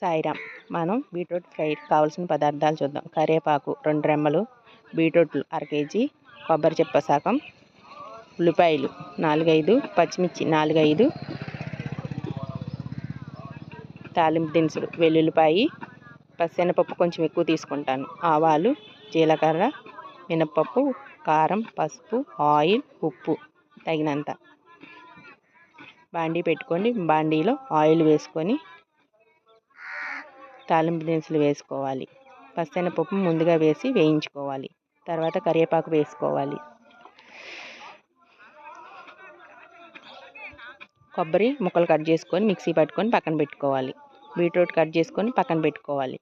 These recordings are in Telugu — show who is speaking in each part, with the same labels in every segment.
Speaker 1: సాయిరామ్ మనం బీట్రూట్ ఫ్రై కావాల్సిన పదార్థాలు చూద్దాం. కరివేపాకు రెండు రెమ్మలు బీట్రూట్లు అర కేజీ కొబ్బరి చెప్ప సగం ఉల్లిపాయలు నాలుగైదు పచ్చిమిర్చి నాలుగైదు తాలింపు దినుసులు వెల్లుల్లిపాయి పచ్చెనపప్పు కొంచెం ఎక్కువ తీసుకుంటాను. ఆవాలు జీలకర్ర మినప్పప్పు కారం పసుపు ఆయిల్ ఉప్పు తగినంత. బాండీ పెట్టుకొని బాండీలో ఆయిల్ వేసుకొని తాలింపు దినుసులు వేసుకోవాలి. పచ్చెనపప్పు ముందుగా వేసి వేయించుకోవాలి. తర్వాత కరివేపాకు వేసుకోవాలి. కొబ్బరి ముక్కలు కట్ చేసుకొని మిక్సీ పట్టుకొని పక్కన పెట్టుకోవాలి. బీట్రూట్ కట్ చేసుకొని పక్కన పెట్టుకోవాలి.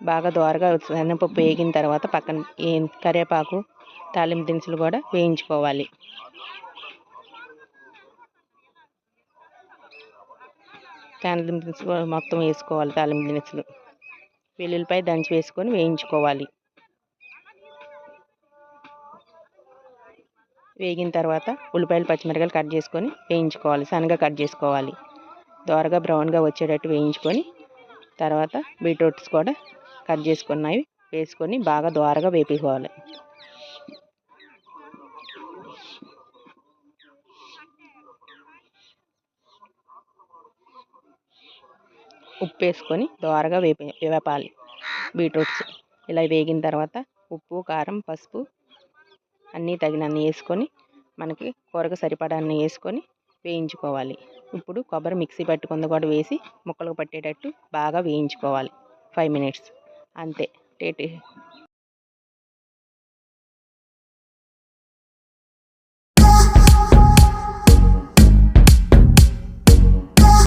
Speaker 1: బాగా దోరగా శనగపప్పు వేగిన తర్వాత పక్కన కరివేపాకు తాలింపు దినుసులు కూడా వేయించుకోవాలి. తాలింపు దినుసులు మొత్తం వేసుకోవాలి తాలిం దినుసులు. వెల్లుల్లిపాయ దంచి వేసుకొని వేయించుకోవాలి. వేగిన తర్వాత ఉల్లిపాయలు పచ్చిమిరకాయలు కట్ చేసుకొని వేయించుకోవాలి. సన్నగా కట్ చేసుకోవాలి. దోరగా బ్రౌన్గా వచ్చేటట్టు వేయించుకొని తర్వాత బీట్రూట్స్ కూడా కట్ చేసుకున్నవి వేసుకొని బాగా దోరగా వేపించుకోవాలి ఉప్పు వేసుకొని దోరగా వేపి వేపాలి. బీట్రూట్స్ ఇలా వేగిన తర్వాత ఉప్పు కారం పసుపు అన్నీ తగినన్ని వేసుకొని మనకి కూరకు సరిపడాన్ని వేసుకొని వేయించుకోవాలి. ఇప్పుడు కొబ్బరి మిక్సీ పట్టుకుంది కూడా వేసి ముక్కలు పట్టేటట్టు బాగా వేయించుకోవాలి. ఫైవ్ మినిట్స్ అంతే. టేటి